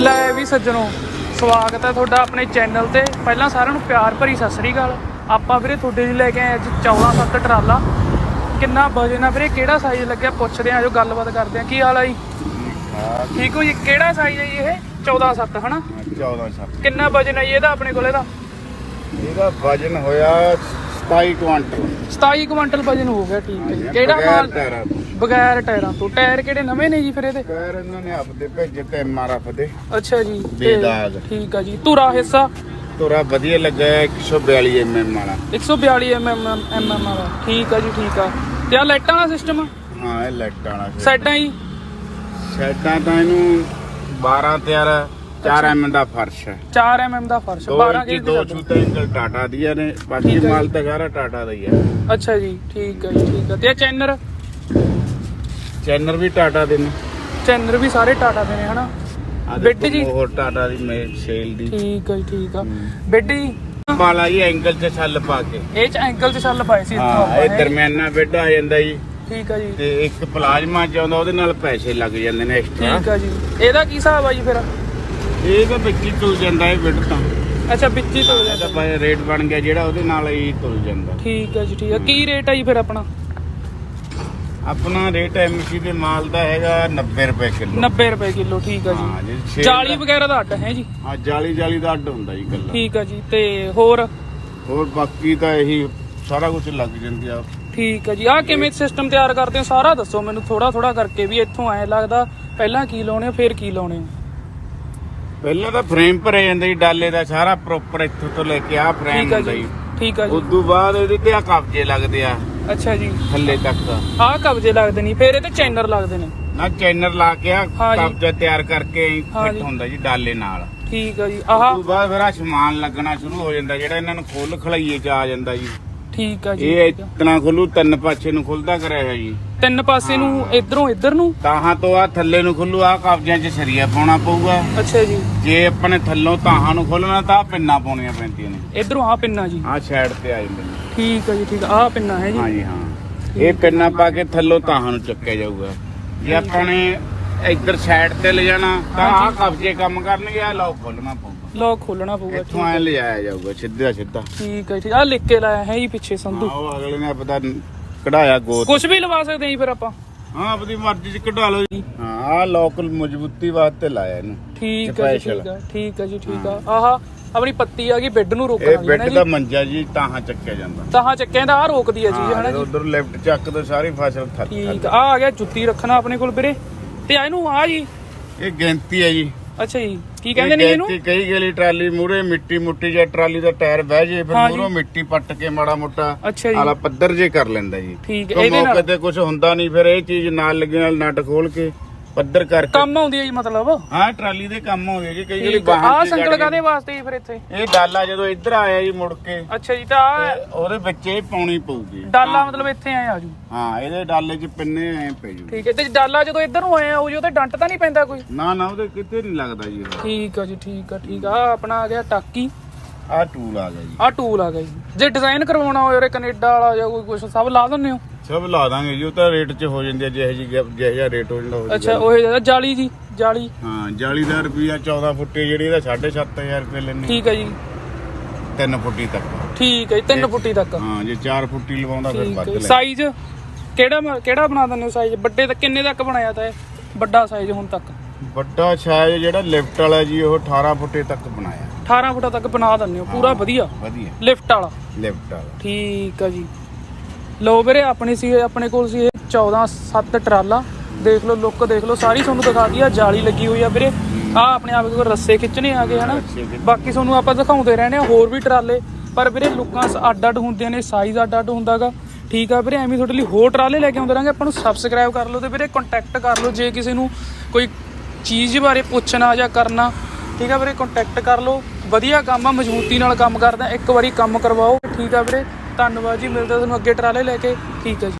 ਲੈ ਵੀ ਸੱਜਣੋ ਸਵਾਗਤ ਹੈ ਤੁਹਾਡਾ ਆਪਣੇ ਚੈਨਲ ਤੇ। ਪਹਿਲਾਂ ਸਾਰਿਆਂ ਨੂੰ ਪਿਆਰ ਭਰੀ ਸਤਿ ਸ੍ਰੀ ਅਕਾਲ। ਆਪਾਂ ਵੀਰੇ ਤੁਹਾਡੇ ਲਈ ਲੈ ਕੇ ਆਏ ਅੱਜ 14 ਸੱਤ ਟਰਾਲਾ। ਕਿੰਨਾ ਵਜਨ ਆ ਵੀਰੇ ਕਿਹੜਾ ਸਾਈਜ਼ ਲੱਗਿਆ? ਪੁੱਛਦੇ ਆ ਜੋ ਗੱਲਬਾਤ ਕਰਦੇ ਆ ਕੀ ਹਾਲ ਆ ਜੀ? ਠੀਕ ਹੋ ਜੀ? ਕਿਹੜਾ ਸਾਈਜ਼ ਹੈ ਜੀ ਇਹ? 14 ਸੱਤ ਹਨਾ? 14 ਸੱਤ। ਕਿੰਨਾ ਵਜਨ ਹੈ ਜੀ ਇਹਦਾ ਆਪਣੇ ਕੋਲ ਇਹਦਾ? ਇਹਦਾ ਵਜਨ ਹੋਇਆ 27 ਕੁਆਂਟਲ 27 ਕੁਇੰਟਲ ਵਜਨ ਹੋ ਗਿਆ ਠੀਕ ਹੈ ਕਿਹੜਾ ਮਾਲ। ਬਗੈਰ ਟਾਇਰਾਂ ਤੋਂ। ਟਾਇਰ ਕਿਹੜੇ ਨਵੇਂ ਨੇ ਜੀ ਫਿਰ ਇਹਦੇ? ਪੈਰ ਇਹਨਾਂ ਨੇ ਆਪਦੇ ਭੇਜੇ ਤੇ ਐਮਆਰਐਫ ਦੇ। ਅੱਛਾ ਜੀ ਤੇ- ਬੇਦਾਗ। ਠੀਕ ਆ ਜੀ। ਧੁਰਾ ਹਿੱਸਾ? ਤੋਰਾ ਵਧੀਆ ਲੱਗਾ ਹੈ 142 ਐਮਐਮ ਵਾਲਾ। 142 mm mm ਵਾਲਾ। ਠੀਕ ਆ ਜੀ ਠੀਕ ਆ। ਤੇ ਆ ਲਾਈਟਾਂ ਦਾ ਸਿਸਟਮ ਹਾਂ ਇਹ ਲਾਈਟਾਂ ਵਾਲਾ ਸੀ। ਸਾਈਡਾਂ ਜੀ? ਸਾਈਡਾਂ ਤਾਂ ਇਹਨੂੰ 12 13 4 ਐਮ ਦਾ ਫਰਸ਼ ਹੈ। 4 mm ਦਾ ਫਰਸ਼। 2 12 ਇੰਚ ਕੇ ਦੋ ਛੂਤੇ ਇੰਗਲ ਟਾਟਾ ਦੀਆਂ ਨੇ। ਬਾਕੀ ਠੀਕ ਹੈ ਮਾਲ ਤਾਂ ਸਾਰਾ ਟਾਟਾ ਦਾ ਹੀ ਹੈ। ਅੱਛਾ ਜੀ ਠੀਕ ਆ ਜੀ ਠੀਕ ਆ। ਤੇ ਚੈਨਰ? ਚੈਨਰ ਵੀ ਟਾਟਾ ਦੇ ਨੇ। ਚੈਨਰ ਵੀ ਸਾਰੇ ਟਾਟਾ ਦੇ ਨੇ ਹਨਾ? ਬਿੱਟ ਦੇਖੋ ਜੀ। ਹੋਰ ਟਾਟਾ ਦੀ ਮੇ ਸੇਲ ਦੀ। ਠੀਕ ਆ ਜੀ ਠੀਕ ਆ। ਹੂੰ। ਬੈੱਡ ਜੀ। ਹੀ ਐਂਗਲ 'ਚ ਛੱਲ ਪਾ ਕੇ। ਇਹ ਚ ਐਂਕਲ ਚ ਛੱਲ ਪਾਏ ਸੀ ਇੱਥੋਂ ਹਾਂ ਆਪਾਂ ਇਹ ਨੇ। ਦਰਮਿਆਨਾ ਬੈੱਡ ਆ ਜਾਂਦਾ ਜੀ। ਠੀਕ ਆ ਜੀ। ਤੇ ਇੱਕ ਪਲਾਜ਼ਮਾ ਚ ਆਉਂਦਾ ਉਹਦੇ ਨਾਲ ਪੈਸੇ ਲੱਗ ਜਾਂਦੇ ਨੇ ਐਕਸਟਰਾ ਠੀਕ ਆ ਜੀ। ਇਹਦਾ ਕੀ ਹਿਸਾਬ ਆ ਜੀ ਫਿਰ? ਇਹ ਤਾਂ ਵਿੱਚ ਹੀ ਤੁਲ ਜਾਂਦਾ ਇਹ ਬੈੱਡ ਤਾਂ। ਅੱਛਾ ਵਿੱਚ ਹੀ ਤੋਂ ਇਹਦਾ ਰੇਟ ਬਣ ਗਿਆ ਜਿਹੜਾ ਉਹਦੇ ਨਾਲ ਹੀ ਤੁਲ ਜਾਂਦਾ। ਠੀਕ ਆ ਜੀ ਠੀਕ ਆ। ਕੀ ਰੇਟ ਆ ਜੀ ਫਿਰ ਆਪਣਾ? ਆਪਣਾ ਰੇਟ ਐਮਸੀ ਦੇ ਮਾਲ ਦਾ ਹੈਗਾ 90 ਰੁਪਏ ਕਿਲੋ। 90 ਰੁਪਏ ਕਿਲੋ ਠੀਕ ਆ ਹਾਂ ਜੀ ਜੀ ਵਗੈਰਾ ਦਾ ਅੱਡ ਹੈ ਜੀ। ਹਾਂ ਜਾਲੀ ਜਾਲੀ ਦਾ ਅੱਡ ਹੁੰਦਾ ਜੀ ਗੱਲਾਂ ਠੀਕ ਆ ਜੀ ਤੇ ਹੋਰ? ਹੋਰ ਬਾਕੀ ਤਾਂ ਇਹੀ ਸਾਰਾ ਕੁਝ ਲੱਗ ਜਾਂਦੀ ਆ। ਠੀਕ ਹੈ ਜੀ ਆਹ ਕਿਵੇਂ ਸਿਸਟਮ ਤਿਆਰ ਕਰਦੇ ਹੋ? ਸਾਰਾ ਦੱਸੋ ਮੈਨੂੰ ਥੋੜਾ ਥੋੜਾ ਕਰਕੇ ਵੀ ਇੱਥੋਂ ਐ ਲੱਗਦਾ ਪਹਿਲਾਂ ਕੀ ਲਾਉਣੇ ਆ, ਫਿਰ ਕੀ ਲਾਉਣੇ ਆ। ਪਹਿਲਾਂ ਤਾਂ ਫਰੇਮ ਭਰੇ ਜਾਂਦਾ ਜੀ ਡਾਲੇ ਦਾ ਸਾਰਾ ਪ੍ਰੋਪਰ ਇੱਥੋਂ ਤੋਂ ਲੈ ਕੇ ਆ ਫਰੇਮ ਠੀਕ ਆ ਹੁੰਦਾ ਜੀ ਜੀ। ਠੀਕ ਆ ਜੀ। ਉਦੋਂ ਬਾਅਦ ਇਹਦੇ ਤੇ ਆ ਕਬਜੇ ਲੱਗਦੇ ਆ। ਅੱਛਾ ਜੀ। ਥੱਲੇ ਤੱਕ ਆਹ ਕਬਜੇ ਲੱਗਦੇ ਨਹੀਂ ਫਿਰ ਇਹ ਤੇ ਚੈਨਰ ਲੱਗਦੇ ਨੇ। ਨਾ ਚੈਨਰ ਲਾ ਕੇ ਆ ਹਾਂ ਜੀ। ਕਬਜਾ ਤਿਆਰ ਕਰਕੇ ਹਾਂ ਫਿੱਟ ਜੀ। ਹੁੰਦਾ ਜੀ ਡਾਲੇ ਨਾਲ। ਠੀਕ ਆ ਜੀ ਉਸ ਆਹ ਤੋਂ ਬਾਅਦ ਫਿਰ ਆ ਸਮਾਨ ਲੱਗਣਾ ਸ਼ੁਰੂ ਹੋ ਜਾਂਦਾ ਜਿਹੜਾ ਇਹਨਾਂ ਨੂੰ ਖੁੱਲ ਖਲਾਈਏ ਚ ਆ ਜਾਂਦਾ ਜੀ। ਠੀਕ ਆ ਜੀ ਇਹ। ਇਤਨਾ ਖੁੱਲੂ ਤਿੰਨ ਪਾਸੇ ਨੂੰ ਖੁੱਲਦਾ ਕਰਿਆ ਹੋਇਆ ਜੀ। ਤਿੰਨ ਪਾਸੇ ਨੂੰ ਇਧਰੋਂ ਇਧਰ ਨੂੰ? ਤਾਹਾਂ ਤੋਂ ਆ ਥੱਲੇ ਨੂੰ ਖੁੱਲੂ ਆ ਕਬਜਿਆਂ 'ਚ ਸਰੀਆ ਪਾਉਣਾ ਪਊਗਾ। ਅੱਛਾ ਜੀ। ਜੇ ਆਪਣੇ ਥੱਲੋਂ ਤਾਹਾਂ ਨੂੰ ਖੋਲਣਾ ਤਾਂ ਆਹ ਪਿੰਨਾਂ ਪਾਉਣੀਆਂ ਪੈਂਦੀਆਂ ਨੇ। ਇਧਰੋਂ ਆਹ ਪਿੰਨਾ ਜੀ। ਆਹ ਸਾਈਡ ਤੇ ਆ ਜਾਂਦੇ ਨੇ। ਠੀਕ ਆ ਜੀ ਠੀਕ ਆ। ਆਹ ਪਿੰਨਾ ਹੈ ਹਾਂ ਜੀ। ਜੀ ਹਾਂ। ਇਹ ਪਿੰਨਾਂ ਪਾ ਕੇ ਥੱਲੋਂ ਤਾਹਾਂ ਨੂੰ ਚੱਕਿਆ ਜਾਊਗਾ। ਜੇ ਆਪਾਂ ਨੇ ਇੱਧਰ ਸਾਈਡ ਤੇ ਲੈ ਜਾਣਾ ਤਾਂ ਹਾਂ ਆਹ ਕਬਜੇ ਕੰਮ ਕਰਨਗੇ ਆ ਲਓ ਖੋਲਣਾ ਪਊਗਾ। ਲੋਕ ਖੋਲਣਾ ਪਊਗਾ ਇੱਥੋਂ ਐ ਲਿਜਾਇਆ ਜਾਊਗਾ ਸਿੱਧਾ ਸਿੱਧਾ ਠੀਕ ਆ ਜੀ ਆਹ ਲਿਖ ਕੇ ਲਾਇਆ ਹੈ ਜੀ ਪਿੱਛੇ ਹਾਂ, ਸੰਧੂ ਉਹ ਅਗਲੇ ਨੇ ਪਤਾ ਕਢਾਇਆ ਗੋਤ। ਕੁਝ ਵੀ ਲਵਾ ਸਕਦੇ ਹਾਂ ਜੀ ਫਿਰ ਆਪਾਂ। ਹਾਂ ਆਪਣੀ ਮਰਜ਼ੀ ਚ ਕਢਾ ਲਓ ਜੀ। ਹਾਂ ਆਹ ਲੋਕਲ ਮਜ਼ਬੂਤੀ ਵਾਸਤੇ ਲਾਇਆ ਇਹਨੂੰ। ਠੀਕ ਹੈ ਜੀ। ਠੀਕ ਹੈ ਠੀਕ ਹੈ ਜੀ ਠੀਕ ਆ। ਆਹ ਆਪਣੀ ਪੱਤੀ ਆ ਗਈ ਬੈੱਡ ਨੂੰ ਰੋਕਣ ਇਹ ਵਾਲੀ ਬੈੱਡ ਹੈ ਦਾ ਜੀ ਮੰਜਾ ਜੀ ਤਾਹਾਂ ਚੱਕਿਆ ਜਾਂਦਾ। ਤਾਹਾਂ ਚੱਕਿਆਂ ਦਾ ਆ ਰੋਕਦੀ ਹੈ ਜੀ ਹਨਾ ਜੀ। ਉਧਰ ਲੈਫਟ ਚੱਕ ਤੋਂ ਸਾਰੀ ਫਸਲ ਥੱਕ ਠੀਕ ਆ ਆ ਗਿਆ ਜੁੱਤੀ ਰੱਖਣਾ ਆਪਣੇ ਕੋਲ ਵੀਰੇ। ਤੇ ਆ ਇਹਨੂੰ ਆ ਜੀ। ਇਹ ਗਿਣਤੀ ਹੈ ਜੀ। ਅੱਛਾ ਜੀ। ਕੀ ਕਹਿੰਦੇ ਨੇ ਇਹ ਇਹਨੂੰ? ਕਈ ਗਲੀ ਟਰਾਲੀ ਮੂਰੇ ਮਿੱਟੀ ਮੁੱਟੀ ਜਾਂ ਟਰਾਲੀ ਦਾ ਟਾਇਰ ਬਹਿ ਜੇ ਫਿਰ। ਮੂਰੋਂ ਮਿੱਟੀ ਪੱਟ ਕੇ ਮਾੜਾ ਮੋਟਾ ਆਲਾ ਪੱਧਰ ਜੇ ਕਰ ਲੈਂਦਾ ਜੀ। ਠੀਕ ਹੈ ਇਹਦੇ ਨਾਲ ਤੇ ਕੁਝ ਹੁੰਦਾ ਨਹੀਂ ਫਿਰ ਇਹ ਚੀਜ਼ ਨਾਲ ਲੱਗੇ ਨਾਲ ਨਟ ਖੋਲ ਕੇ ਪੱਧਰ ਕਰਕੇ। ਕੰਮ ਆਉਂਦੀ ਹੈ ਜੀ ਮਤਲਬ। ਹਾਂ ਟਰਾਲੀ ਦੇ ਕੰਮ ਹੋ ਗਏ ਜੀ ਕਈ ਆ। ਬਾਹਰ ਸੰਕਲ ਜੜ ਕਾਦੇ। ਵਾਸਤੇ ਜੀ ਫਿਰ ਇੱਥੇ? ਇਹ ਡਾਲਾ ਜਦੋਂ ਇੱਧਰ ਆਇਆ ਜੀ ਮੁੜ ਕੇ ਅੱਛਾ ਜੀ ਤਾਂ ਆਹ ਤੇ ਉਹਦੇ ਵਿੱਚ ਇਹ ਪਾਉਣੀ ਪਊਗੀ। ਡਾਲਾ ਮਤਲਬ ਇੱਥੇ ਆਏ ਆਜੂ ਹਾਂ ਇਹਦੇ ਡਾਲੇ 'ਚ ਪਿੰਨੇ ਐ ਪੈ ਜੂ। ਠੀਕ ਹੈ ਤੇ ਡਾਲਾ ਜਦੋਂ ਇੱਧਰ ਨੂੰ ਆਇਆ ਉਹ ਜੋ ਤੇ ਡੰਟ ਤਾਂ ਨਹੀਂ ਪੈਂਦਾ ਕੋਈ? ਨਾ ਨਾ ਉਹਦੇ ਕਿਤੇ ਨਹੀਂ ਲੱਗਦਾ ਜੀ ਠੀਕ ਆ ਜੀ ਠੀਕ ਆ ਠੀਕ ਆ। ਆਹ ਆਪਣਾ ਆ ਗਿਆ ਟਾਕੀ। ਆਹ ਟੂਲ ਆ ਗਿਆ ਜੀ। ਆਹ ਟੂਲ ਆ ਗਿਆ ਜੀ। ਜੇ ਡਿਜ਼ਾਈਨ ਕਰਵਾਉਣਾ ਹੋਵੇ ਉਰੇ ਕੈਨੇਡਾ ਵਾਲਾ ਜਾਂ ਕੋਈ ਕੁਝ ਸਭ ਲਾ ਦਿੰਦੇ ਹੋ? ਸਭ ਲਾ ਦਾਂਗੇ ਜੀ ਉਹ ਤਾਂ ਰੇਟ 'ਚ ਹੋ ਜਾਂਦੀ ਹੈ ਜਿਹੇ ਜੀ ਜਿਹੇ ਜਿਹਾ ਰੇਟ ਹੋ ਜਾਂਦਾ ਅੱਛਾ ਉਹ ਜਾਲੀ ਜੀ ਜਾਲੀ। ਹਾਂ ਜਾਲੀਦਾਰ ਰੁਪਿਆ 14 ਫੁੱਟੀ ਜਿਹੜੀ ਇਹਦਾ 7500 ਰੁਪਏ ਲੈਣੇ ਠੀਕ ਹੈ ਜੀ। 3 ਫੁੱਟੀ ਤੱਕ। ਠੀਕ ਹੈ ਜੀ 3 ਫੁੱਟੀ ਤੱਕ। ਹਾਂ ਜੇ 4 ਫੁੱਟੀ ਲਵਾਉਂਦਾ ਫਿਰ ਵੱਧ ਹੈ ਲੈ। ਸਾਈਜ਼ ਕਿਹੜਾ ਕਿਹੜਾ ਬਣਾ ਦਿੰਦੇ ਹੋ ਸਾਈਜ਼ ਵੱਡੇ ਤੱਕ ਕਿੰਨੇ ਤੱਕ ਬਣਾਇਆ ਤਾਂ ਇਹ? ਵੱਡਾ ਸਾਈਜ਼ ਹੁਣ ਤੱਕ। ਵੱਡਾ ਛਾਇ ਜਿਹੜਾ ਲਿਫਟ ਵਾਲਾ ਜੀ ਉਹ 18 ਫੁੱਟੇ ਤੱਕ ਬਣਾਇਆ। 18 ਫੁੱਟਾਂ ਤੱਕ ਬਣਾ ਦਿੰਦੇ ਹੋ ਪੂਰਾ ਵਧੀਆ। ਵਧੀਆ। ਲਿਫਟ ਵਾਲਾ। ਲਿਫਟ ਵਾਲਾ। ਠੀਕ ਆ ਜੀ। ਲਓ ਵੀਰੇ ਆਪਣੀ ਸੀ ਆਪਣੇ ਕੋਲ ਸੀ ਇਹ 14 7 ਟਰਾਲਾ। ਦੇਖ ਲਓ ਲੁੱਕ ਦੇਖ ਲਓ ਸਾਰੀ ਤੁਹਾਨੂੰ ਦਿਖਾ ਦਈ ਆ ਜਾਲੀ ਲੱਗੀ ਹੋਈ ਆ ਵੀਰੇ। ਆ ਆਪਣੇ ਆਪ ਕੋਲ ਰੱਸੇ ਖਿੱਚਣੇ ਆ ਗਏ ਹਨਾ ਬਾਕੀ ਤੁਹਾਨੂੰ ਆਪਾਂ ਦਿਖਾਉਂਦੇ ਰਹਿੰਦੇ ਆ ਹੋਰ ਵੀ ਟਰਾਲੇ। ਪਰ ਵੀਰੇ ਲੁੱਕਾਂ ਅੱਡ ਅੱਡ ਹੁੰਦੇ ਨੇ ਸਾਈਜ਼ ਅੱਡ ਅੱਡ ਹੁੰਦਾਗਾ। ਠੀਕ ਆ ਵੀਰੇ ਐਵੇਂ ਤੁਹਾਡੇ ਲਈ ਹੋਰ ਟਰਾਲੇ ਲੈ ਕੇ ਆਉਂਦੇ ਰਾਂਗੇ ਆਪਾਂ ਨੂੰ ਸਬਸਕ੍ਰਾਈਬ ਕਰ ਲਓ ਤੇ ਵੀਰੇ ਕੰਟੈਕਟ ਕਰ ਲਓ ਜੇ ਕਿਸੇ ਨੂੰ ਕੋਈ ਚੀਜ਼ ਬਾਰੇ ਪੁੱਛਣਾ ਜਾਂ ਕਰਨਾ। ਠੀਕ ਆ ਵੀਰੇ ਕੰਟੈਕਟ ਕਰ ਲਓ। ਵਧੀਆ ਕੰਮ ਆ ਮਜ਼ਬੂਤੀ ਨਾਲ ਕੰਮ ਕਰਦਾ ਇੱਕ ਵਾਰੀ ਕੰਮ ਕਰਵਾਓ। ਠੀਕ ਆ ਵੀਰੇ ਧੰਨਵਾਦ ਜੀ ਮਿਲਦਾ ਤੁਹਾਨੂੰ ਅੱਗੇ ਟਰਾਲੇ ਲੈ ਕੇ। ਠੀਕ ਹੈ ਜੀ।